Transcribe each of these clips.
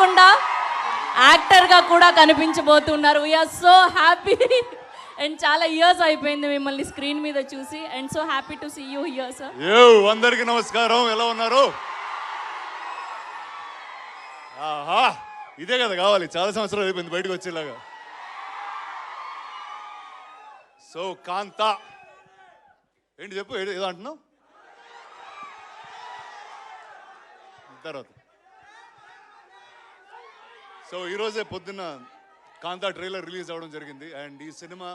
కాకుండా యాక్టర్గా కూడా కనిపించబోతున్నారు. వీఆర్ సో హ్యాపీ అండ్ చాలా ఇయర్స్ అయిపోయింది మిమ్మల్ని స్క్రీన్ మీద చూసి. And so happy to see you here sir అందరికీ అందరికి నమస్కారం. ఎలా ఉన్నారు? ఆహా ఇదే కదా కావాలి. చాలా సంవత్సరాలు అయిపోయింది బయటకు వచ్చేలాగా. సో కాంత. ఏంటి చెప్పు ఏదో అంటున్నావు? తర్వాత. సో ఈరోజే పొద్దున్న కాంతా ట్రైలర్ రిలీజ్ అవ్వడం జరిగింది. అండ్ ఈ సినిమా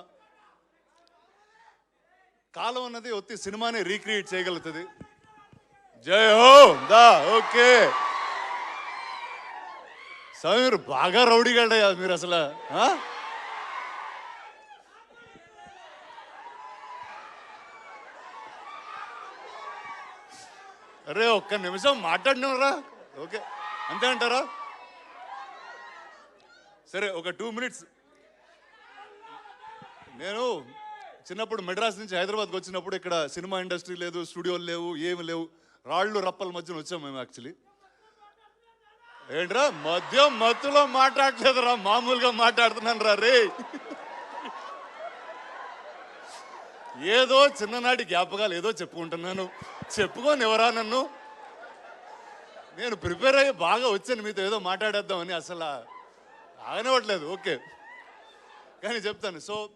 కాలం అన్నది ఒత్తి సినిమాని రీక్రియేట్ చేయగలుగుతుంది. జై హో దా ఓకే. స్వామి మీరు బాగా రౌడీగా మీరు అసలు అరే ఒక్క నిమిషం మాట్లాడినరా ఓకే. అంతే అంటారా? సరే ఒక టూ మినిట్స్ నేను చిన్నప్పుడు మెడ్రాస్ నుంచి హైదరాబాద్కి వచ్చినప్పుడు ఇక్కడ సినిమా ఇండస్ట్రీ లేదు స్టూడియోలు లేవు ఏమి లేవు. రాళ్ళు రప్పల మధ్యన వచ్చాం మేము యాక్చువల్లీ ఏంట్రా మధ్య మత్తులో మాట్లాడలేదురా మామూలుగా మాట్లాడుతున్నాను రా రే. ఏదో చిన్ననాటి జ్ఞాపకాలు ఏదో చెప్పుకుంటున్నాను. చెప్పుకోని ఎవరా నన్ను? నేను ప్రిపేర్ అయ్యి బాగా వచ్చాను మీతో ఏదో మాట్లాడేద్దామని అసలు ఆగనివ్వట్లేదు ఓకే. కానీ చెప్తాను. సో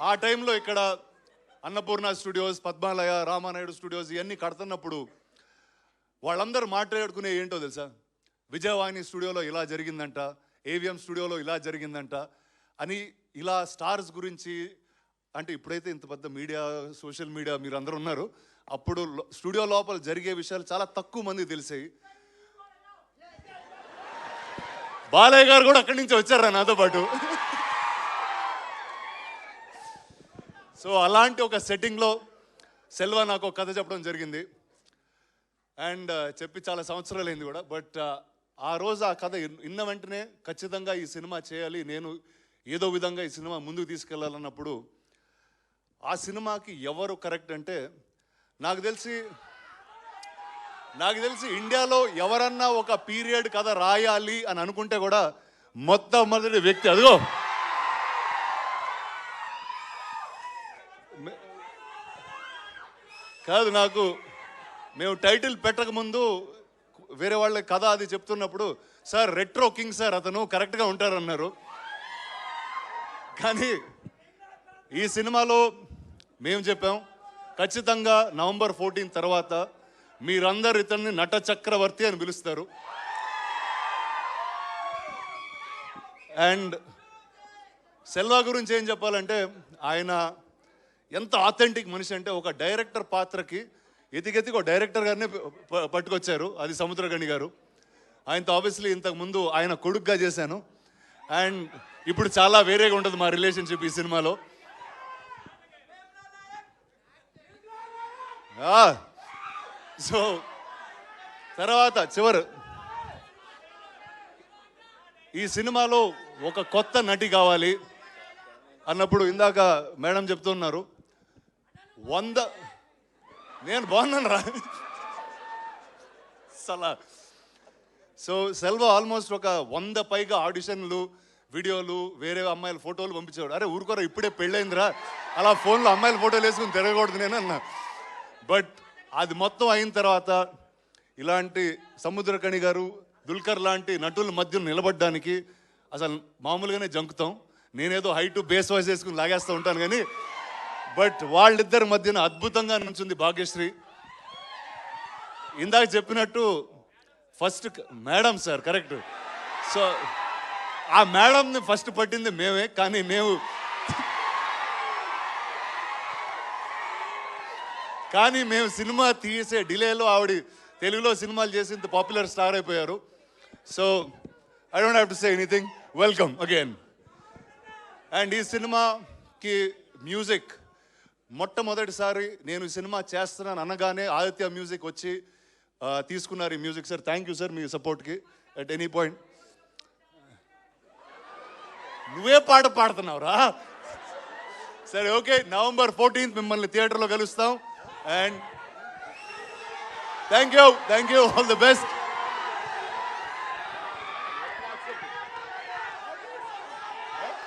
ఆ టైంలో ఇక్కడ అన్నపూర్ణ స్టూడియోస్ పద్మాలయ రామానాయుడు స్టూడియోస్ ఇవన్నీ కడుతున్నప్పుడు వాళ్ళందరూ మాట్లాడుకునే ఏంటో తెలుసా? విజయవాణి స్టూడియోలో ఇలా జరిగిందంట ఏవిఎం స్టూడియోలో ఇలా జరిగిందంట అని ఇలా స్టార్స్ గురించి అంటే ఇప్పుడైతే ఇంత పెద్ద మీడియా సోషల్ మీడియా మీరు అందరూ ఉన్నారు. అప్పుడు స్టూడియో లోపల జరిగే విషయాలు చాలా తక్కువ మంది తెలిసాయి. బాలయ్య గారు కూడా అక్కడి నుంచి వచ్చారా నాతో పాటు? సో అలాంటి ఒక సెట్టింగ్లో సెల్వా నాకు ఒక కథ చెప్పడం జరిగింది. అండ్ uh, చెప్పి చాలా సంవత్సరాలు అయింది కూడా. బట్ uh, ఆ రోజు ఆ కథ ఇన్న వెంటనే ఖచ్చితంగా ఈ సినిమా చేయాలి. నేను ఏదో విధంగా ఈ సినిమా ముందుకు తీసుకెళ్ళాలన్నప్పుడు ఆ సినిమాకి ఎవరు కరెక్ట్ అంటే నాకు తెలిసి నాకు తెలిసి ఇండియాలో ఎవరన్నా ఒక పీరియడ్ కథ రాయాలి అని అనుకుంటే కూడా మొట్టమొదటి వ్యక్తి అదిగో. కాదు నాకు మేము టైటిల్ పెట్టక ముందు వేరే వాళ్ళ కథ అది చెప్తున్నప్పుడు సార్ రెట్రో కింగ్ సార్ అతను కరెక్ట్గా ఉంటారన్నారు. కానీ ఈ సినిమాలో మేము చెప్పాం ఖచ్చితంగా నవంబర్ ఫోర్టీన్ తర్వాత మీరందరు ఇతన్ని నట చక్రవర్తి అని పిలుస్తారు. అండ్ సెల్వా గురించి ఏం చెప్పాలంటే ఆయన ఎంత ఆథెంటిక్ మనిషి అంటే ఒక డైరెక్టర్ పాత్రకి ఎతికెతికి ఒక డైరెక్టర్ గారినే ప- ప- పట్టుకొచ్చారు అది సముద్రగణి గారు. ఆయనతో ఆబ్వియస్లీ ఇంతకు ముందు ఆయన కొడుగ్గా చేశాను. అండ్ ఇప్పుడు చాలా వేరేగా ఉంటుంది మా రిలేషన్షిప్ ఈ సినిమాలో. సో తర్వాత చివరు. ఈ సినిమాలో ఒక కొత్త నటి కావాలి అన్నప్పుడు ఇందాక మేడం చెప్తున్నారు. వంద నేను బాగున్నాను రా. సలా. సో సెల్వ ఆల్మోస్ట్ ఒక వంద పైగా ఆడిషన్లు వీడియోలు వేరే అమ్మాయిల ఫోటోలు పంపించాడు అరే ఊరుకోరా ఇప్పుడే పెళ్ళైందిరా. అలా ఫోన్లో అమ్మాయిల ఫోటోలు వేసుకుని తిరగకూడదు నేను అన్నా బట్ అది మొత్తం అయిన తర్వాత ఇలాంటి సముద్రకణి గారు దుల్కర్ లాంటి నటుల మధ్య నిలబడడానికి అసలు మామూలుగానే జంకుతాం. నేనేదో హైట్ బేస్ వాయిస్ వేసుకుని లాగేస్తూ ఉంటాను కానీ బట్ వాళ్ళిద్దరి మధ్యన అద్భుతంగా నుంచింది భాగ్యశ్రీ. ఇందాక చెప్పినట్టు first madam sir correct. So ఆ మేడంని ఫస్ట్ పట్టింది మేమే కానీ మేము కానీ మేము సినిమా తీసే డిలేలో ఆవిడ తెలుగులో సినిమాలు చేసి ఇంత పాపులర్ స్టార్ అయిపోయారు. So I don't have to say anything welcome again and ఈ సినిమాకి మ్యూజిక్ మొట్టమొదటిసారి నేను సినిమా చేస్తున్నాను అనగానే ఆదిత్య మ్యూజిక్ వచ్చి తీసుకున్నారు ఈ music sir thank you sir మీ సపోర్ట్కి అట్ ఎనీ పాయింట్ నువ్వే పాట పాడుతున్నావురా? సరే ఓకే నవంబర్ ఫోర్టీన్త్ మిమ్మల్ని థియేటర్లో కలుస్తాం. And thank you. Thank you. All the best.